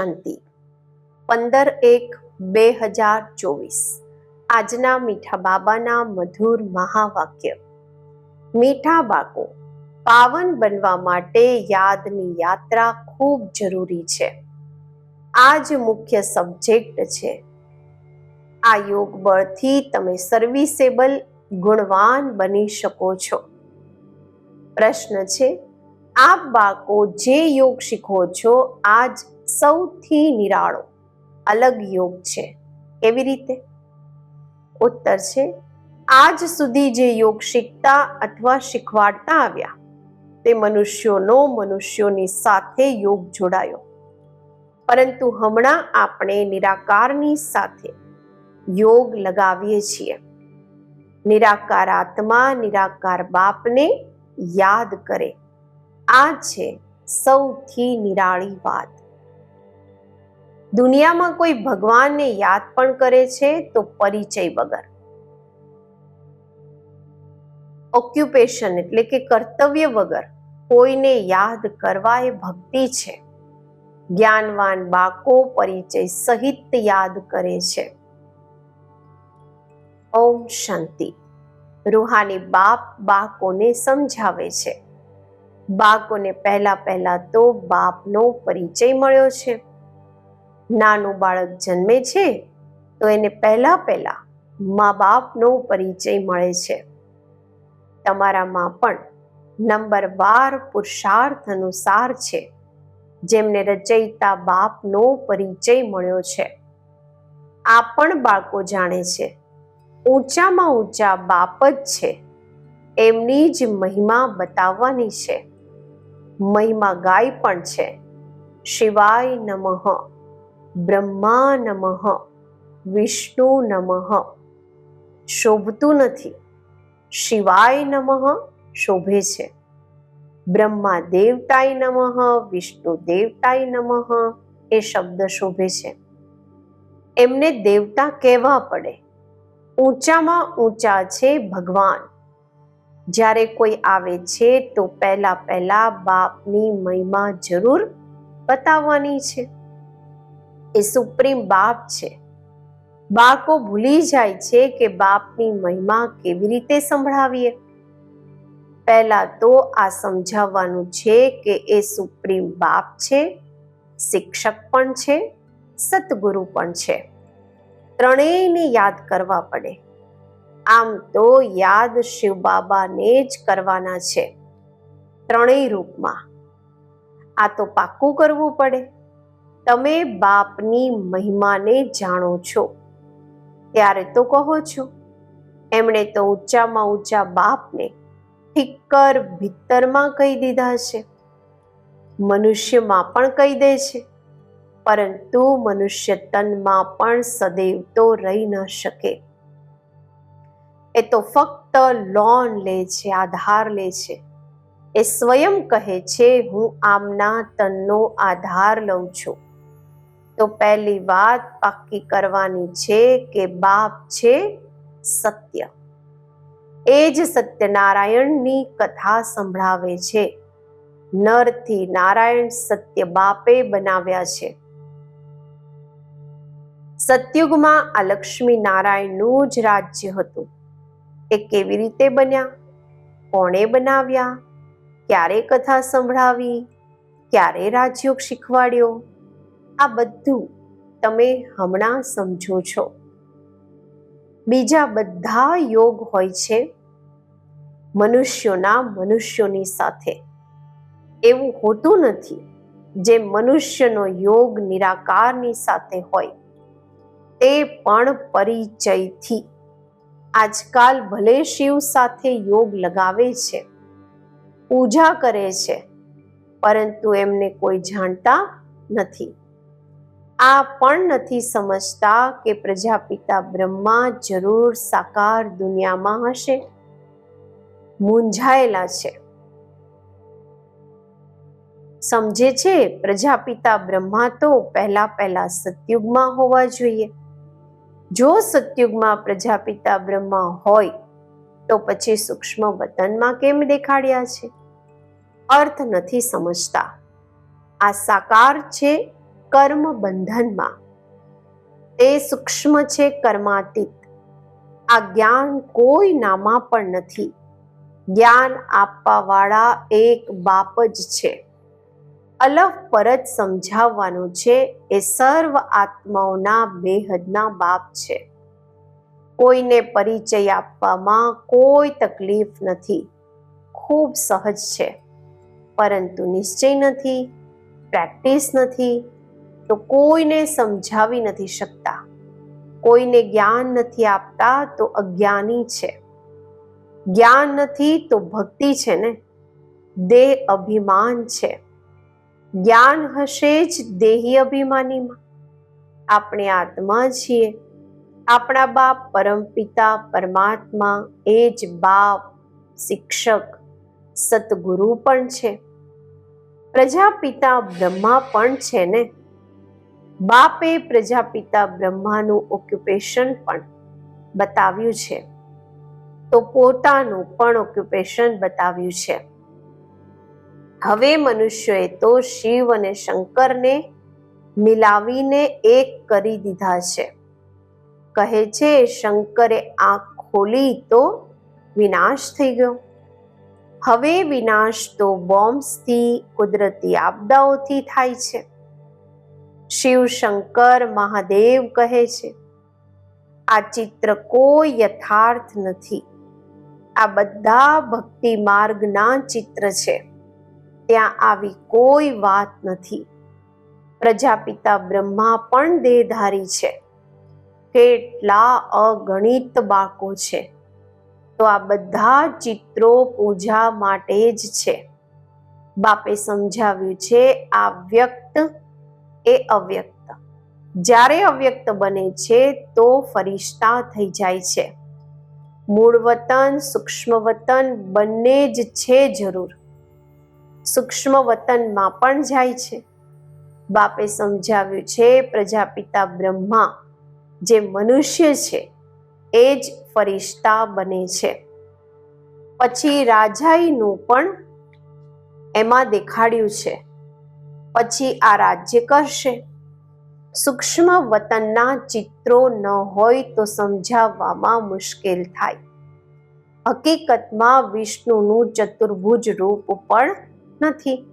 શાંતિ. પંદર એક બે હજાર ચોવીસ. આજના મીઠા બાબાના મધુર મહાવાક્ય. મીઠા બાકો પાવન બનવા માટે યાદની યાત્રા ખૂબ જરૂરી છે. આ જ મુખ્ય સબ્જેક્ટ છે. આ યોગ બળથી તમે સર્વિસેબલ ગુણવાન બની શકો છો. પ્રશ્ન છે, આપ બાળકો જે યોગ શીખો છો, આજ સૌથી નિરાળો, અલગ યોગ છે. કેવી રીતે? ઉત્તર છે, આજ સુધી જે યોગ શીખતા અથવા શીખવાડતા આવ્યા, તે મનુષ્યોનો મનુષ્યોની સાથે યોગ જોડાયો. પરંતુ હમણાં આપણે નિરાકારની સાથે યોગ લગાવીએ છીએ. નિરાકાર આત્મા, નિરાકાર બાપને યાદ કરે. આ છે સૌથી નિરાળી વાત. દુનિયામાં કોઈ ભગવાનને યાદ પણ કરે છે તો પરિચય વગર. ઓક્યુપેશન એટલે કે કર્તવ્ય વગર કોઈને યાદ કરવા એ ભક્તિ છે. જ્ઞાનવાન બાકો પરિચય સહિત યાદ કરે છે. ઓમ શાંતિ. રૂહાની બાપ બાકોને સમજાવે છે. બાકોને પહેલા પહેલા તો બાપનો પરિચય મળ્યો છે. નાનું બાળક જન્મે છે, તો એને પહેલા પહેલા મા બાપનો પરિચય મળે છે. તમારામાં પણ નંબર બાર પુરુષાર્થ અનુસાર છે, જેમને રચયિતા બાપનો પરિચય મળ્યો છે. આ પણ બાળકો જાણે છે, ઊંચામાં ઊંચા બાપ જ છે, એમની જ મહિમા બતાવવાની છે. મહિમા ગાય પણ છે, શિવાય નમઃ. બ્રહ્મા નમઃ, વિષ્ણુ નમઃ. શોભતું નથી. શિવાય નમઃ શોભે છે. બ્રહ્મા દેવતાય નમઃ, વિષ્ણુ દેવતાય નમઃ એ શબ્દ શોભે છે. એમને દેવતા કહેવા પડે. ઊંચામાં ઊંચા છે ભગવાન. જ્યારે કોઈ આવે છે તો પહેલા પહેલા બાપની મહિમા જરૂર બતાવવાની છે. એ સુપ્રીમ બાપ છે. બાળકો ભૂલી જાય છે કે બાપની મહિમા કેવી રીતે સંભળાવીએ. પહેલા તો આ સમજાવવાનું છે કે એ સુપ્રીમ બાપ છે, શિક્ષક પણ છે સતગુરુ પણ છે. ત્રણેયને યાદ કરવા પડે. આમ તો યાદ શિવ બાબાને જ કરવાના છે. ત્રણેય રૂપમાં. આ તો પાક્કું કરવું પડે. તમે બાપની મહિમાને જાણો છો. ત્યારે તો કહો છો, એમણે તો ઊંચામાં ઊંચા બાપને ઠીકર ભીતરમાં કહી દીધા છે. મનુષ્યમાં પણ કહી દે છે. પરંતુ મનુષ્ય તનમાં પણ સદૈવ તો રહી ન શકે. એ તો ફક્ત લોન લે છે, આધાર લે છે. એ સ્વયં કહે છે, હું આમના તનનો આધાર લઉં છું. તો પહેલી વાત પાક્કી કરવાની છે કે બાપ છે સત્ય. એ જ સત્યનારાયણની કથા સંભળાવે છે. નરથી નારાયણ સત્ય બાપે બનાવ્યા છે. સતયુગમાં આ લક્ષ્મી નારાયણનું જ રાજ્ય હતું. એ કેવી રીતે બન્યા? કોણે બનાવ્યા? ક્યારે કથા સંભળાવી? ક્યારે રાજયોગ શીખવાડ્યો? આ બધું તમે હમણાં સમજો છો. બીજા બધા યોગ હોય છે મનુષ્યોના મનુષ્યોની સાથે. એવું હોતું નથી જે મનુષ્યનો યોગ નિરાકારની સાથે હોય. તે પણ પરિચયથી. આજકાલ ભલે શિવ સાથે યોગ લગાવે છે, પૂજા કરે છે, પરંતુ એમને કોઈ જાણતા નથી. આ પણ નથી સમજતા કે પ્રજાપિતા બ્રહ્મા જરૂર સાકાર દુનિયામાં હશે. મૂંઝાયેલા છે. સમજે છે, પ્રજાપિતા બ્રહ્મા તો પહેલા પહેલા સતયુગમાં હોવા જોઈએ. જો સતયુગમાં પ્રજાપિતા બ્રહ્મા હોય, તો પછી સૂક્ષ્મ વતનમાં કેમ દેખાડ્યા છે? અર્થ નથી સમજતા. આ સાકાર છે કર્મ બંધનમાં તે સૂક્ષ્મ છે કર્માતીત. આ જ્ઞાન કોઈ નામાં પણ નથી. જ્ઞાન આપવાવાળા એક બાપ જ છે. અલગ પરત સમજાવવાનું છે એ સર્વ આત્માઓના બેહદના બાપ છે. કોઈને પરિચય આપવામાં કોઈ તકલીફ નથી. ખૂબ સહજ છે. પરંતુ નિશ્ચય નથી, પ્રેક્ટિસ નથી તો કોઈને સમજાવી નથી શકતા. કોઈને જ્ઞાન નથી આપતા તો અજ્ઞાની છે. જ્ઞાન નથી તો ભક્તિ છે ને? દેહ અભિમાન છે. જ્ઞાન હશે જ દેહી અભિમાનીમાં. આપણે આત્મા છીએ. આપણા બાપ પરમપિતા પરમાત્મા એ જ બાપ, શિક્ષક સતગુરુ પણ છે. પ્રજાપિતા બ્રહ્મા પણ છે ને? બાપે પ્રજાપિતા બ્રહ્માનું ઓક્યુપેશન પણ બતાવ્યું છે. તો પોતાનું પણ ઓક્યુપેશન બતાવ્યું છે. હવે મનુષ્યએ તો શિવ અને શંકરને મિલાવીને એક કરી દીધા છે. કહે છે, શંકરે આંખ ખોલી તો વિનાશ થઈ ગયો. હવે વિનાશ તો બોમ્બ્સથી કુદરતી આપદાઓથી થાય છે. શિવ શંકર મહાદેવ કહે છે, આ ચિત્ર કોઈ યથાર્થ નથી. આ બધા ભક્તિ માર્ગના ચિત્ર છે. ત્યાં આવી કોઈ વાત નથી. પ્રજાપિતા બ્રહ્મા પણ દેહધારી છે. કેટલા અગણિત બાકો છે. તો આ બધા ચિત્રો પૂજા માટે જ છે. બાપે સમજાવ્યું છે, આ વ્યક્ત એ અવ્યક્ત. જ્યારે અવ્યક્ત બને છે, તો ફરિશ્તા થઈ જાય છે. મૂળ વતન સૂક્ષ્મ વતન બંને જ છે જરૂર. સૂક્ષ્મ વતનમાં પણ જાય છે. બાપે સમજાવ્યું છે, પ્રજાપિતા બ્રહ્મા જે મનુષ્ય છે, એ જ ફરિશ્તા બને છે. પછી રાજાઈનું પણ એમાં દેખાડ્યું છે. પછી આ રાજ્ય કરશે. સૂક્ષ્મ વતનના ચિત્રો ન હોય તો સમજાવવામાં મુશ્કેલ થાય. હકીકતમાં વિષ્ણુનું ચતુર્ભુજ રૂપ પણ નથી.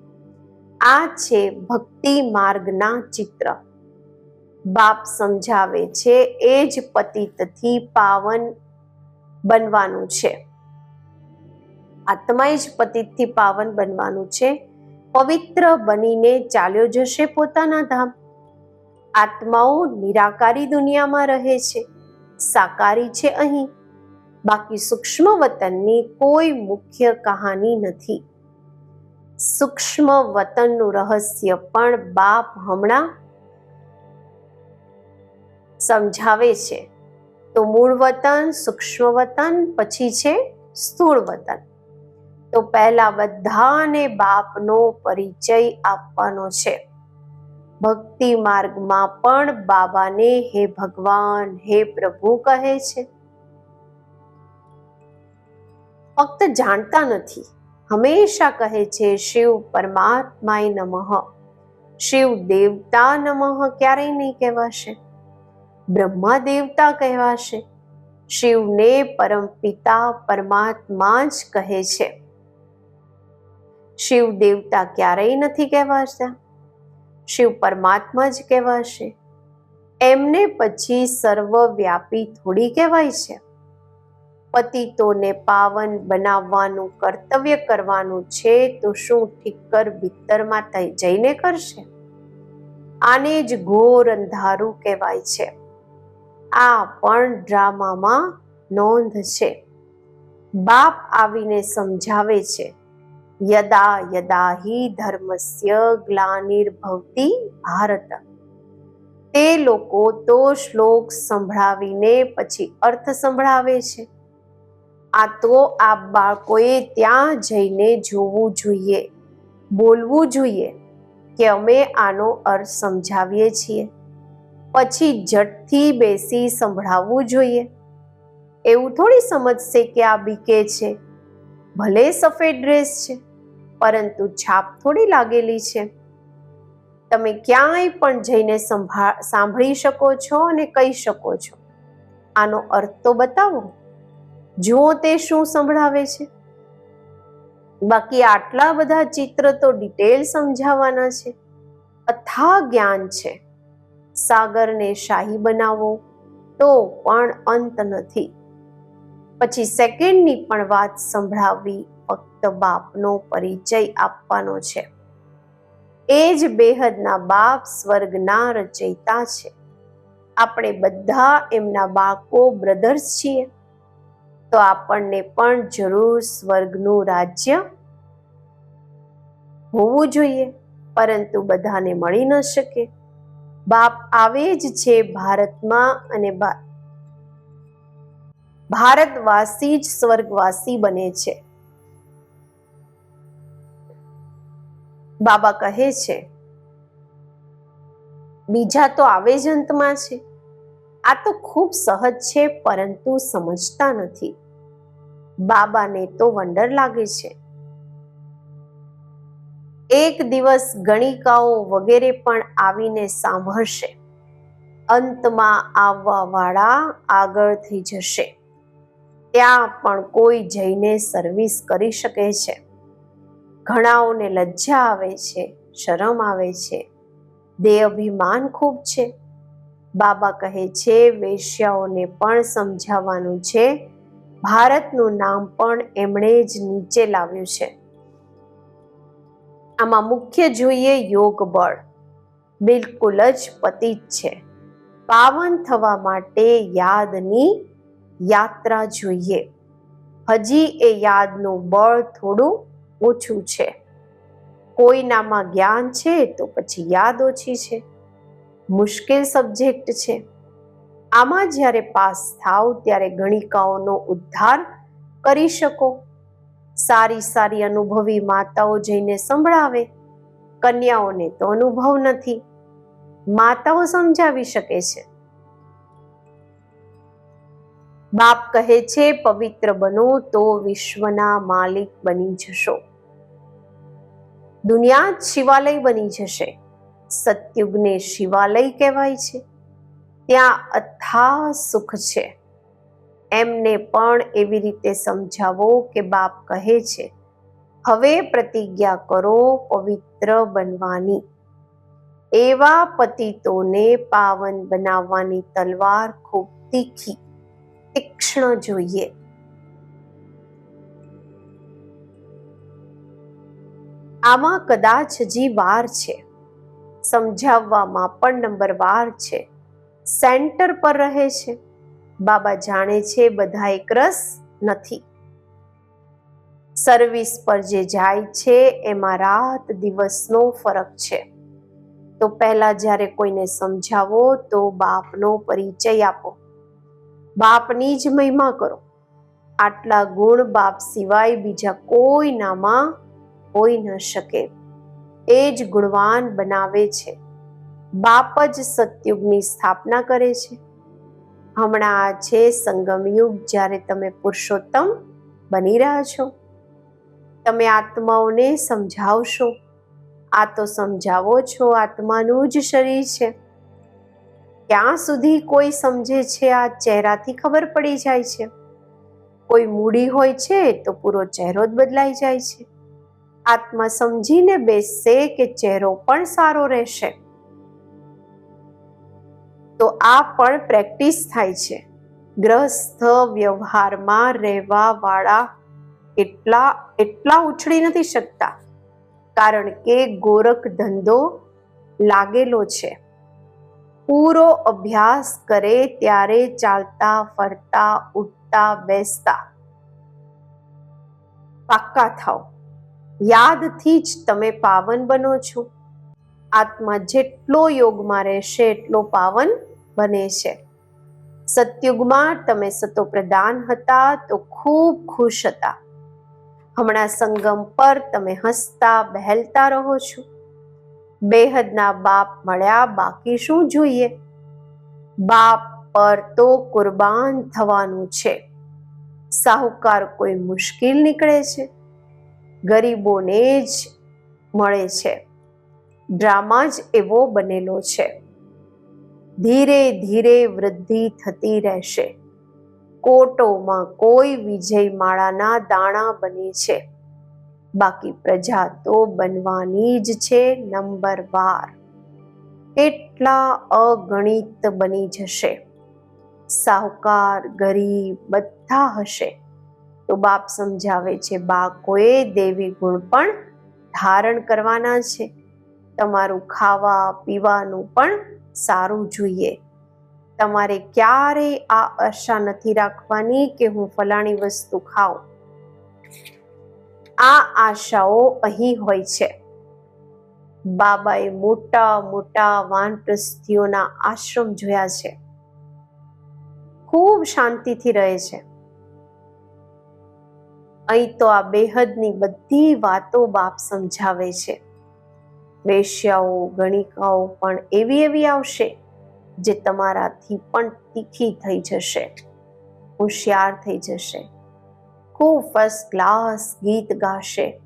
આ છે ભક્તિ માર્ગના ચિત્ર. બાપ સમજાવે છે એ જ પતિતથી પાવન બનવાનું છે. આત્મા જ પતિતથી પાવન બનવાનું છે. પવિત્ર બનીને ચાલ્યો જશે પોતાના ધામ. આત્માઓ નિરાકારી દુનિયામાં રહે છે. સાકારી છે અહીં. બાકી સૂક્ષ્મ વતનની કોઈ મુખ્ય કહાની નથી. સૂક્ષ્મ વતનનું રહસ્ય પણ બાપ હમણાં સમજાવે છે. તો મૂળ વતન, સૂક્ષ્મ વતન, પછી છે સ્થૂળ વતન. તો પહેલા બધાને બાપનો પરિચય આપવાનો છે. ભક્તિ માર્ગમાં પણ બાબાને હે ભગવાન, હે પ્રભુ કહે છે. ફક્ત જાણતા નથી. હંમેશા કહે છે, શિવ પરમાત્માય નમઃ. શિવ દેવતા નમઃ ક્યારેય નહીં કહેવાશે. બ્રહ્મા દેવતા કહેવાશે. શિવને પરમ પિતા પરમાત્મા જ કહે છે. શિવ દેવતા ક્યારેય નથી કહેવાશે. શિવ પરમાત્મા જ કહેવાશે. એમને પછી સર્વવ્યાપી થોડી કહેવાય છે. પતિતોને પાવન બનાવવાનું, કર્તવ્ય કરવાનું છે તો શું ઠીકર ભીતરમાં જઈને કરશે? આને જ ઘોર અંધારું કહેવાય છે. આ પણ ડ્રામામાં નોંધ છે. બાપ આવીને સમજાવે છે. યદા યદા હિ ધર્મસ્ય ગ્લાનિર્ભવતી ભારત તે લોકો તો શ્લોક સંભળાવીને પછી અર્થ સંભળાવે છે। આ તો આ બાળકોએ ત્યાં જઈને જોવું જોઈએ, બોલવું જોઈએ કે અમે આનો અર્થ સમજાવીએ છીએ। પછી ઝટથી બેસી સંભળાવવું જોઈએ। એવું થોડી સમજશે કે આ બીકે છે, ભલે સફેદ ડ્રેસ છે। પરંતુ છાપ થોડી લાગેલી છે. તમે ક્યાંય પણ જઈને સંભા, સાંભળી શકો છો અને કહી શકો છો. આનો અર્થ તો બતાવો. જુઓ તે શું સંભળાવે છે. બાકી આટલા બધા ચિત્ર તો ડિટેલ સમજાવવાના છે. અથા જ્ઞાન છે. સાગરને શાહી બનાવો તો પણ અંત નથી. પછી સેકન્ડની પણ વાત સંભળાવવી ફક્ત બાપનો પરિચય આપવાનો છે. એ જ બેહદના બાપ સ્વર્ગના રચયિતા છે. આપણે બધા એમના બાકો બ્રધર્સ છીએ. તો આપણને પણ જરૂર સ્વર્ગનું રાજ્ય હોવું જોઈએ. પરંતુ બધાને મળી ન શકે. બાપ આવે જ છે ભારતમાં અને ભારતવાસી જ સ્વર્ગવાસી બને છે. બાબા કહે છે, બીજા તો આવે જ અંતમાં છે. આ તો ખૂબ સહજ છે, પરંતુ સમજતા નથી. બાબાને તો વંડર લાગે છે. એક દિવસ ગણિકાઓ વગેરે પણ આવીને સાંભળશે. અંતમાં આવવા વાળા આગળ થઈ જશે. ત્યાં પણ કોઈ જઈને સર્વિસ કરી શકે છે. ઘણાઓને લજ્જા આવે છે, શરમ આવે છે. દેહ અભિમાન ખૂબ છે. બાબા કહે છે, વેશ્યાઓને પણ સમજાવવાનું છે. ભારતનું નામ પણ એમણે જ નીચે લાવ્યું છે. આમાં મુખ્ય જોઈએ યોગ બળ. બિલકુલ જ પતિત છે. પાવન થવા માટે યાદની યાત્રા જોઈએ. હજી એ યાદનું બળ થોડું ઓછું છે. કોઈનામાં જ્ઞાન છે તો પછી યાદ ઓછી છે. મુશ્કેલ સબ્જેક્ટ છે. આમાં જ્યારે પાસ થાવ ત્યારે ગણિકાઓનો ઉદ્ધાર કરી શકો. સારી સારી અનુભવી માતાઓ જઈને સંભળાવે. કન્યાઓને તો અનુભવ નથી. માતાઓ સમજાવી શકે છે. બાપ કહે છે, પવિત્ર બનો તો વિશ્વના માલિક બની જશો. દુનિયા જ શિવાલય બની જશે. સતયુગને શિવાલય કહેવાય છે. ત્યાં અથા સુખ છે. એમને પણ એવી રીતે સમજાવો કે બાપ કહે છે, હવે પ્રતિજ્ઞા કરો પવિત્ર બનવાની. એવા પતિતોને પાવન બનાવવાની તલવાર ખૂબ તીખી. તીક્ષ્ણ જોઈએ. આમાં કદાચ હજી વાર છે, સમજાવવામાં પણ નંબર વાર છે. સેન્ટર પર રહે છે. બાબા જાણે છે બધા એક રસ નથી. સર્વિસ પર જે જાય છે, એમાં રાત દિવસનો ફરક છે. તો પહેલા જ્યારે કોઈને સમજાવો, તો બાપનો પરિચય આપો. બાપની જ મહિમા કરો. આટલા ગુણ બાપ સિવાય બીજા કોઈનામાં હોઈ ન શકે. એ જ ગુણવાન બનાવે છે. બાપ જ સતયુગની સ્થાપના કરે છે. હમણાં છે સંગમયુગ જ્યારે તમે પુરુષોત્તમ બની રહ્યા છો, તમે આત્માઓને સમજાવશો. આ તો સમજાવો છો, આત્માનું જ શરીર છે. ક્યાં સુધી કોઈ સમજે છે, આ ચહેરાથી ખબર પડી જાય છે. કોઈ મૂડી હોય છે તો પૂરો ચહેરો જ બદલાઈ જાય છે. આત્મા સમજીને બેસશે કે ચહેરો પણ સારો રહેશે. તો આ પણ પ્રેક્ટિસ થાય છે. ગ્રસ્થ વ્યવહારમાં રહેવા વાળા એટલા એટલા ઉછળી નથી શકતા. કારણ કે ગોરખ ધંધો લાગેલો છે. પૂરો અભ્યાસ કરે ત્યારે ચાલતા, ફરતા, ઉઠતા, બેસતા. પાક્કા થાવ યાદથી જ તમે પાવન બનો છો. આત્મા જેટલો યોગમાં રહેશે, એટલો પાવન બને છે. સતયુગમાં તમે સતો પ્રદાન હતા, તો ખૂબ ખુશ હતા. હમણાં સંગમ પર તમે હસતા, બહેલતા રહો છો. બેહદના બાપ મળ્યા, બાકી શું જોઈએ? બાપ પર તો કુરબાન થવાનું છે. સાહુકાર કોઈ મુશ્કેલ નીકળે છે. ગરીબોને જ મળે છે. ડ્રામા જ એવો બનેલો છે. ધીરે ધીરે વૃદ્ધિ થતી રહેશે. કોટોમાં કોઈ વિજય માળાના દાણા બને છે. બાકી પ્રજા તો બનવાની જ છે નંબર વાર એટલા અગણિત બની જશે. સાહુકાર, ગરીબ બધા હશે. તો બાપ સમજાવે છે બાકોએ દેવી ગુણ પણ ધારણ કરવાના છે. તમારું ખાવા, પીવાનું પણ સારું જોઈએ. તમારે ક્યારે આ આશા નથી રાખવાની કે હું ફલાણી વસ્તુ ખાઉં. આ આશાઓ અહીં હોય છે. બાબાએ મોટા મોટા વાનપ્રસ્થીઓના આશ્રમ જોયા છે. ખૂબ શાંતિથી રહે છે. અહીં તો આ બેહદની બધી વાતો બાપ સમજાવે છે. વેશ્યાઓ ગણિકાઓ પણ એવી એવી આવશે, જે તમારાથી પણ તીખી થઈ જશે, હોશિયાર થઈ જશે. ખૂબ ફર્સ્ટ ક્લાસ ગીત ગાશે,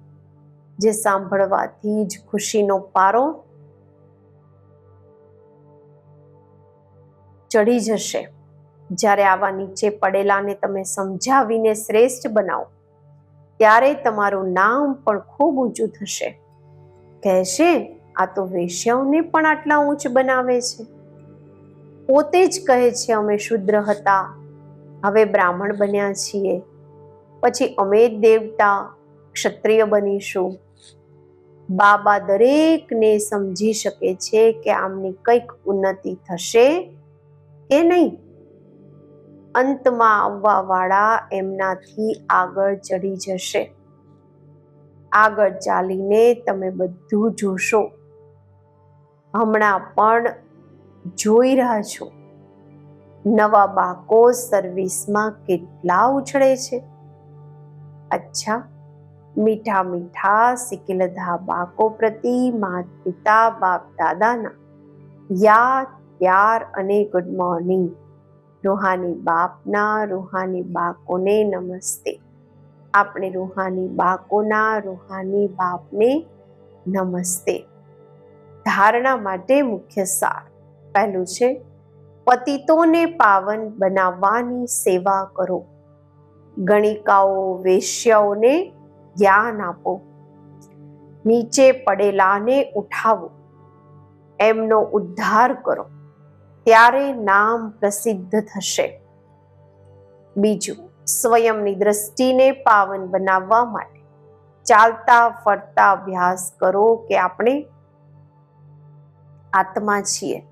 જે સાંભળવાથી જ ખુશીનો પારો ચડી જશે. જ્યારે આવા નીચે પડેલાને તમે સમજાવીને શ્રેષ્ઠ બનાવો. ત્યારે તમારું નામ પણ ખૂબ ઊંચું થશે. કહેશે, આ તો વેશ્યાઓને પણ આટલા ઊંચ બનાવે છે. પોતે જ કહે છે, અમે શુદ્ર હતા, હવે બ્રાહ્મણ બન્યા છીએ, પછી અમે દેવતા, ક્ષત્રિય બનીશું. બાબા દરેકને સમજી શકે છે કે આમની કંઈક ઉન્નતિ થશે કે નહીં. અંતમાં આવવાવાળા એમનાથી આગળ ચડી જશે. આગળ ચાલીને તમે બધું જોશો. હમણાં પણ જોઈ રહ્યા છો. નવા બાકો સર્વિસમાં કેટલા ઉછળે છે? અચ્છા, મીઠા મીઠા સિકિલધા બાકો પ્રતિ માત પિતા બાપ દાદાના યાદ પ્યાર અને ગુડ મોર્નિંગ રૂહાની બાપના, રૂહાની બાકોને નમસ્તે. આપણે રૂહાની બાકોના, રૂહાની બાપને નમસ્તે. ધારણા માટે મુખ્ય સાર. પહેલું છે, પતિતોને પાવન બનાવવાની સેવા કરો. ગણિકાઓ, વેશ્યાઓને જ્ઞાન આપો. નીચે પડેલાને ઉઠાવો. એમનો ઉદ્ધાર કરો. ત્યારે નામ પ્રસિદ્ધ થશે. બીજું, સ્વયંની દ્રષ્ટિને પાવન બનાવવા માટે ચાલતા ફરતા અભ્યાસ કરો કે આપણે આત્મા છીએ.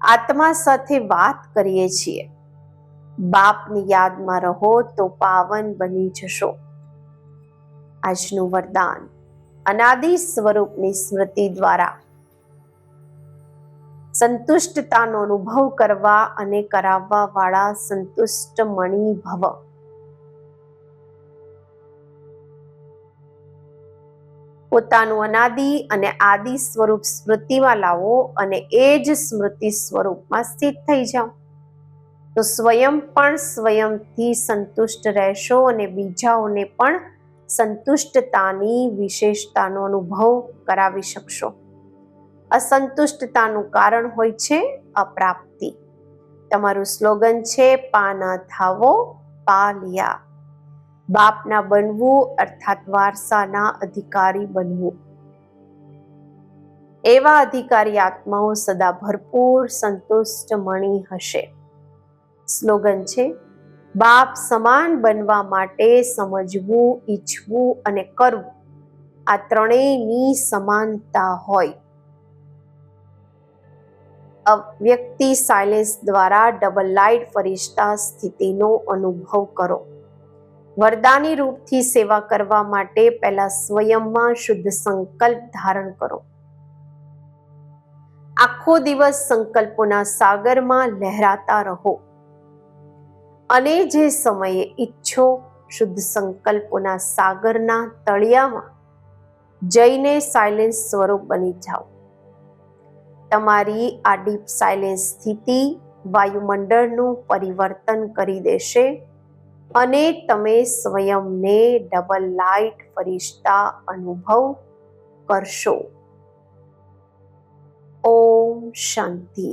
આત્મા સાથે વાત કરીએ છીએ. બાપની યાદમાં રહો તો પાવન બની જશો. આજનું વરદાન અનાદિ સ્વરૂપની સ્મૃતિ દ્વારા સંતુષ્ટતાનો અનુભવ કરવા અને કરાવવા વાળા સંતુષ્ટ મણી ભવ. પોતાનું અનાદિ અને આદિ સ્વરૂપ સ્મૃતિમાં લાવો અને એ જ સ્મૃતિ સ્વરૂપમાં સ્થિત થઈ જાઓ. તો સ્વયં પણ સ્વયંથી સંતુષ્ટ રહેશો અને બીજાઓને પણ સંતુષ્ટતાની વિશેષતાનો અનુભવ કરાવી શકશો. અસંતુષ્ટતાનું કારણ હોય છે અપ્રાપ્તિ. તમારું સ્લોગન છે, પાના થાવો પાલિયા. બાપના બનવું અર્થાત વારસાના અધિકારી બનવું. એવા અધિકારી આત્માઓ સદા ભરપૂર સંતુષ્ટ મણી હશે. સ્લોગન છે, બાપ સમાન બનવા માટે સમજવું, ઈચ્છવું અને કરવું. આ ત્રણેયની સમાનતા હોય. વ્યક્તિ સાયલેન્સ દ્વારા ડબલ લાઇટ ફરિશ્તા સ્થિતિનો અનુભવ કરો. વરદાની રૂપથી સેવા કરવા માટે પહેલા સ્વયંમાં શુદ્ધ સંકલ્પ ધારણ કરો. આખો દિવસ સંકલ્પોના સાગરમાં લહેરાતા રહો. અને જે સમયે ઈચ્છો શુદ્ધ સંકલ્પોના સાગરના તળિયામાં જઈને સાયલેન્સ સ્વરૂપ બની જાઓ. તમારી આ ડીપ સાયલેન્સ સ્થિતિ વાયુમંડળનું પરિવર્તન કરી દેશે અને તમે સ્વયંને ડબલ લાઇટ ફરિશ્તા અનુભવ કરશો. ઓમ શાંતિ.